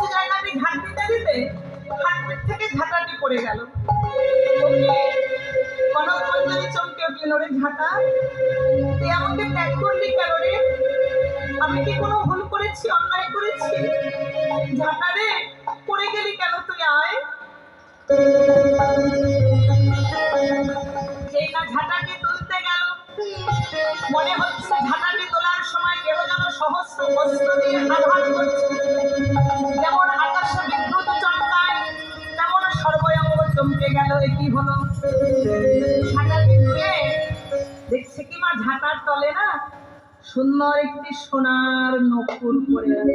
পৌঁছে যায় আমি ঘাট দিতে দিতে থেকে ঝাঁটাটি পড়ে গেল। কনক কি কোনো ভুল করেছি, অন্যায় করেছি? ঝাঁটা রে, পড়ে গেলি কেন তুই আয়? সেই না ঝাঁটাটি তুলতে গেল, মনে হচ্ছে ঝাঁটাটি সহস্র বস্ত্র দিয়ে আঘাত করছে। যেমন আকাশে বিদ্যুৎ চমকায়, তেমন সর্বয়ঙ্গ চমকে গেল এ কি হলো দেখছে কি মা ঝাঁটার তলে না? সুন্দর একটি সোনার নকুর পরে। আছে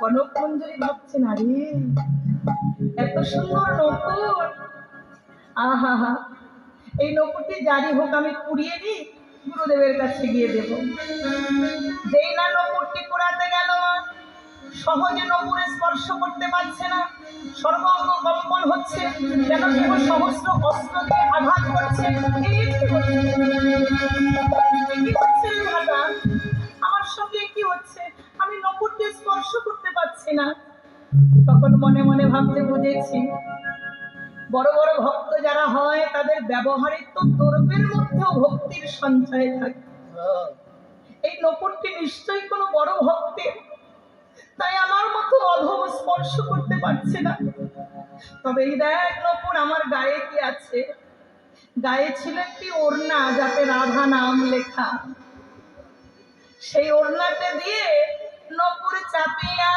কনক মঞ্জুরি ভাবছে, না রে, এত সুন্দর নকুর আহা হা এই নকুরটি জারি হোক আমি কুড়িয়ে দিই গুরুদেবের কাছে গিয়ে দেব। যেই না নকুরটি কুড়াতে গেল সহজে নকুরে স্পর্শ করতে পারছে না। সর্বাঙ্গ কম্পন হচ্ছে যেন কেউ সহস্র অস্ত্র দিয়ে আঘাত করছে? আমার সঙ্গে কি হচ্ছে? আমি নকুরটি স্পর্শ করতে পারছি না। তখন মনে মনে ভাবতে বুঝেছি বড় বড় ভক্ত যারা হয়, তাদের ব্যবহারিক তো দ্রব্যের মধ্যেও ভক্তির সঞ্চয় থাকে। এই নপুরটি নিশ্চয়ই কোনো বড় ভক্তের তাই আমার মতো অধম স্পর্শ করতে পারছে না। তবে এই দেখ নপুর আমার গায়ে কি আছে? গায়ে ছিল একটি ওড়না যাতে রাধা নাম লেখা। সেই ওড়নাতে দিয়ে নপুর চাপিয়া